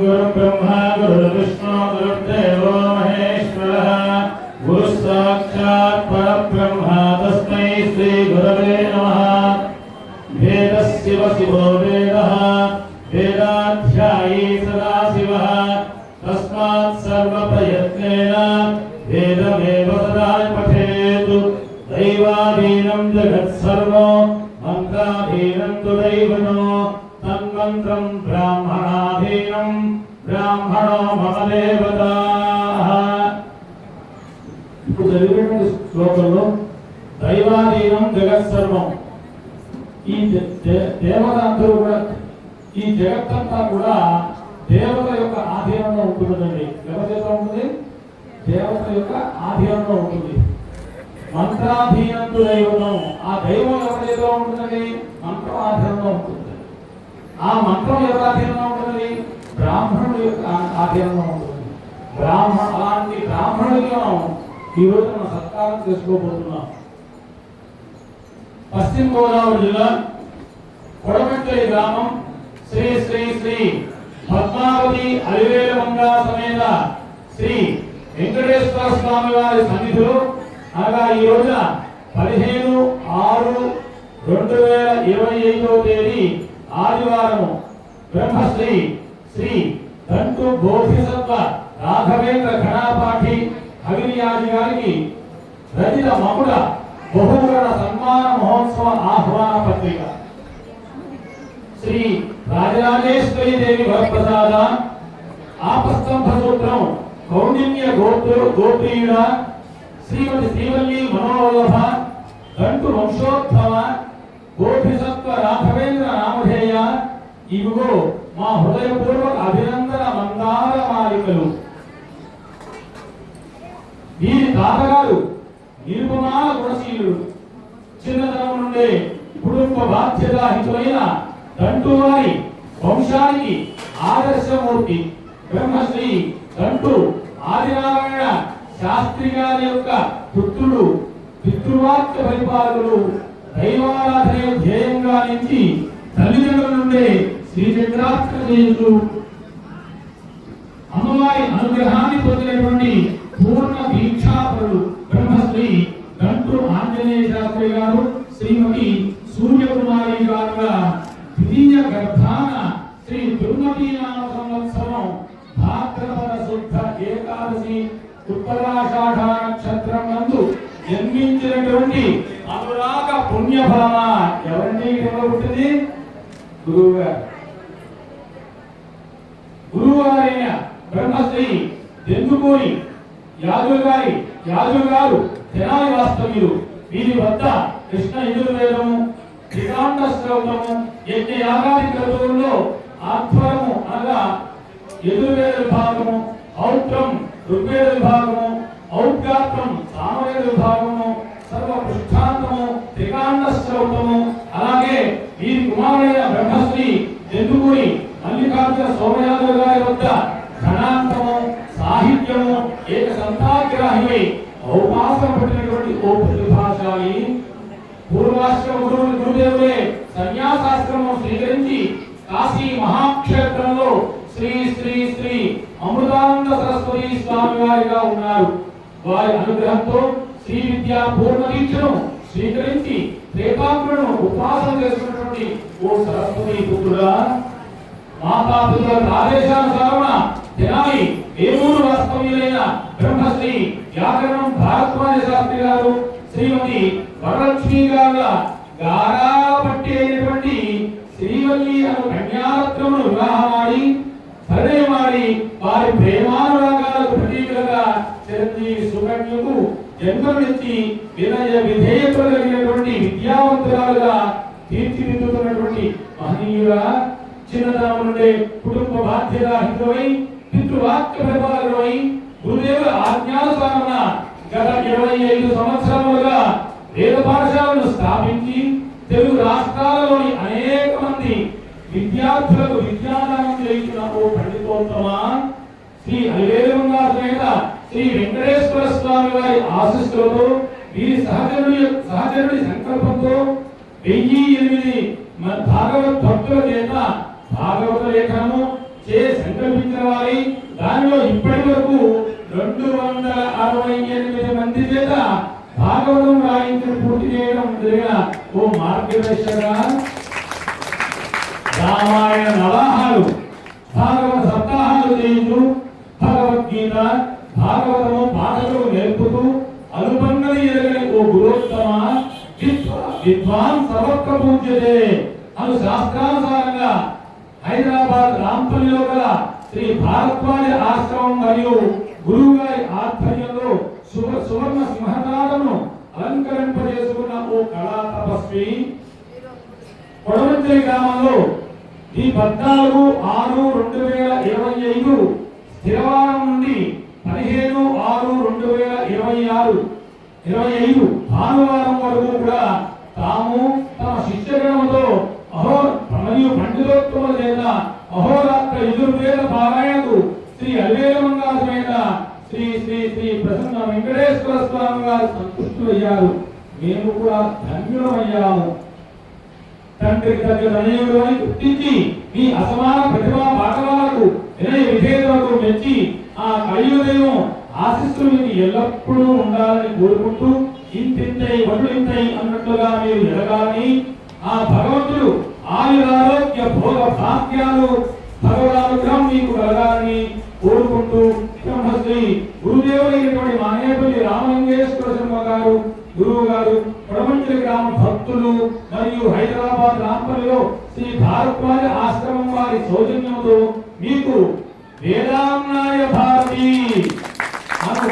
गुरुर्ब्रह्मा गुरुर्विष्णु गुरुर्देवो महेश्वरः गुरुस्साक्षात् परब्रह्म तस्मै श्रीगुरवे नमः वेदशिव शिवो वेदः सदा पठेत् दैवाधीनं जगत्सर्वो मन्त्राधीनं तु दैवनो ब्राह्मणा బ్రాహ్మణో మమ దేవతా ఇప్పుడు చదివినటువంటి శ్లోకంలో దైవాధీనం జగత్సర్వం. ఈ దేవత అందరూ కూడా ఈ జగత్తంతా కూడా దేవత యొక్క ఆధీనంలో ఉంటుందండి. ఎవరి చేత ఉంటుంది? దేవత యొక్క ఆధీనంలో ఉంటుంది. మంత్రాధీనంతో దైవం ఆ దైవం ఎవరి చేతిలో ఉంటుందండి? మంత్రం ఆధీనంలో ఉంటుంది ఆ మంత్రం ఎవరి ఆధీనంలో ఉంటుంది బ్రాహ్మణుడు యొక్క ఆ- ఆధీనంలో ఉంటుంది. బ్రాహ్మణ అలాంటి బ్రాహ్మణుడికి మనం మనం సత్కారం చేసుకోబోతున్నాం. పశ్చిమ గోదావరి జిల్లా కొడమెట్టలి గ్రామం శ్రీ శ్రీ శ్రీ పద్మావతి అలివేల మంగా సమేత శ్రీ వెంకటేశ్వర స్వామి వారి సన్నిధిలో అనగా ఈ రోజున పదిహేను ఆరు రెండు వేల ఇరవై ఐదవ తేదీ ఆదివారం బ్రహ్మశ్రీ శ్రీ దంటు బోధిసత్వ రాఘవేంద్ర ఘనాపాఠి అవినియాజి గారికి రచిత మకుడ బహుగణ సన్మాన మహోత్సవ ఆహ్వాన పత్రిక. శ్రీ రాజరాజేశ్వరి దేవి వరప్రసాద ఆపస్తంభ సూత్రం కౌండిన్య గోత్ర గోత్రీయుడ శ్రీమతి శ్రీవల్లి మనోవల్లభ గంటు వంశోద్భవ గోపిసత్వ రాఘవేంద్ర నామధేయ ఇవిగో మా హృదయపూర్వక అభినందన మందార మాలికలు. వీరి తాతగారు నిరుపమాన గుణశీలుడు. చిన్నతనం నుండే కుటుంబ బాధ్యతాహితులైన దంటువారి వంశానికి ఆదర్శమూర్తి బ్రహ్మశ్రీ దంటు ఆదినారాయణ శాస్త్రి గారి యొక్క పుత్రుడు పితృవాక్య పరిపాలకులు దైవారాధనే ధ్యేయంగా నుంచి తల్లిదండ్రుల నుండే శ్రీ చక్రాత్మ అమ్మవారి అనుగ్రహాన్ని పొందినటువంటి పూర్ణ దీక్షాపరుడు బ్రహ్మశ్రీ గంటు ఆంజనేయ శాస్త్రి గారు శ్రీమతి సూర్యకుమారి గారుగా ద్వితీయ గర్భాన శ్రీ దుర్మతి నామ సంవత్సరం భాద్రపద శుద్ధ ఏకాదశి ఉత్తరాషాఢ నక్షత్రం నందు జన్మించినటువంటి అనురాగ పుణ్యఫలమ ఎవరిని ఎవరు పుట్టింది గురువు గారు బ్రహ్మశ్రీ దెందుకూరి యాదవ్ గారి యాదవ్ గారు తెనాలి వాస్తవ్యులు. వీరి వద్ద కృష్ణ యజుర్వేదము త్రికాండ శ్రౌతము యజ్ఞ యాగాది క్రతువుల్లో ఆధ్వరము అనగా యజుర్వేద విభాగము ఔత్రం ఋగ్వేద విభాగము ఔద్గాత్రం సామవేద విభాగము సర్వ పృష్ఠాంతము త్రికాండ శ్రౌతము అలాగే వీరి కుమారుడైన బ్రహ్మశ్రీ దెందుకూరి మల్లికార్జున సోమయాదవ్ గారి వద్ద ఘనాంతము సాహిత్యము ఏక సంతాగ్రాహి ఔపాసన పట్టినటువంటి ఓ ప్రతిభాశాలి. పూర్వాశ్రమ గురువు గురుదేవులే సన్యాసాశ్రమం స్వీకరించి కాశీ మహాక్షేత్రంలో శ్రీ శ్రీ శ్రీ అమృతానంద సరస్వతి స్వామి వారిగా ఉన్నారు. వారి అనుగ్రహంతో శ్రీ విద్యా పూర్ణ దీక్షను స్వీకరించి త్రేతాత్మను ఉపాసన చేస్తున్నటువంటి ఓ సరస్వతి పుత్రుడా. మాతాపితుల ఆదేశానుసారణ తెనాలి. వేమూరు వాస్తవ్యులైన బ్రహ్మశ్రీ వ్యాకరణం భారద్వాజ శాస్త్రి గారు శ్రీమతి వరలక్ష్మి గారుల గారాల పట్టి అయినటువంటి శ్రీవల్లి అను కన్యారత్నమును వివాహమాడి పరిణయమాడి వారి ప్రేమానురాగాలకు ప్రతీకలుగా చిరంజీవి సుకన్యకు జన్మనిచ్చి వినయ విధేయతలు కలిగినటువంటి విద్యావంతురాలుగా తీర్చిదిద్దుతున్నటువంటి మహనీయుల చిన్నతనం నుండే కుటుంబ బాధ్యత హితమై వాక్య పరిపాలనమై గురుదేవుల ఆజ్ఞానుసారమున గత ఇరవై ఐదు సంవత్సరములుగా వేద పాఠశాలను స్థాపించి తెలుగు రాష్ట్రాలలోని అనేక మంది విద్యార్థులకు విద్యాదానం చేయించిన ఓ పండితోత్తమా శ్రీ అలివేలుగా సమేత శ్రీ వెంకటేశ్వర స్వామి వారి ఆశిస్సులతో వీరి సహచరుడి సహచరుడి సంకల్పంతో వెయ్యి ఎనిమిది భాగవత్ భక్తుల చేత భాగవత లేఖనము చే సంకల్పించిన వారి దానిలో ఇప్పటి వరకు రెండు వందల అరవై ఎనిమిది మంది చేత భాగవతం రాయించిన పూర్తి చేయడం జరిగిన ఓ మార్గదర్శక రామాయణ నవాహాలు భాగవత సప్తాహాలు చేయించు భగవద్గీత భాగవతము పాఠకులు నేర్పుతూ అనుపన్నది ఎరగని ఓ గురోత్తమ విద్వాన్ సర్వత్ర పూజ్యతే. అను శాస్త్రానుసారంగా హైదరాబాద్ రాంపల్లిలో గల శ్రీ భారద్వాజ ఆశ్రమం మరియు గురువు గారి ఆధ్వర్యంలో శుభ సువర్ణ సింహనాథను అలంకరింపజేసుకున్న ఓ కళా తపస్వి. కొడవచ్చి గ్రామంలో ఈ పద్నాలుగు ఆరు రెండు వేల ఇరవై ఐదు స్థిరవారం నుండి పదిహేను ఆరు రెండు వేల ఇరవై ఆరు ఇరవై ఐదు భానువారం వరకు కూడా తాము తమ శిష్యగణంతో మరియు చేత అహోరాత్ర ఎదుర్వేద పారాయణకు శ్రీ అల్వేల మంగాసమైన శ్రీ శ్రీ శ్రీ ప్రసన్న వెంకటేశ్వర స్వామి గారు సంతుష్టులయ్యారు మేము కూడా ధన్యులమయ్యాము. తండ్రికి తగ్గ తనయుడు అని గుర్తించి మీ అసమాన ప్రతిభా పాఠవాలకు వినయ విధేయులకు మెచ్చి ఆ కలియుదయం ఆశిస్తులు మీకు ఎల్లప్పుడూ ఉండాలని కోరుకుంటూ ఇంతింతై వడ్లు ఇంతై అన్నట్లుగా మీరు ఎదగాలని ఆ భగవంతుడు ఆయురారోగ్య భోగ భాగ్యాలు భగవదానుగ్రహం మీకు కలగాలని కోరుకుంటూ బ్రహ్మశ్రీ గురుదేవులైనటువంటి మానేపల్లి రామలింగేశ్వర శర్మ గారు గురువు గారు ప్రపంచ గ్రామ భక్తులు మరియు హైదరాబాద్ రాంపల్లిలో శ్రీ భారద్వాజ ఆశ్రమం వారి సౌజన్యంతో మీకు వేదాన్నాయ భారతి అను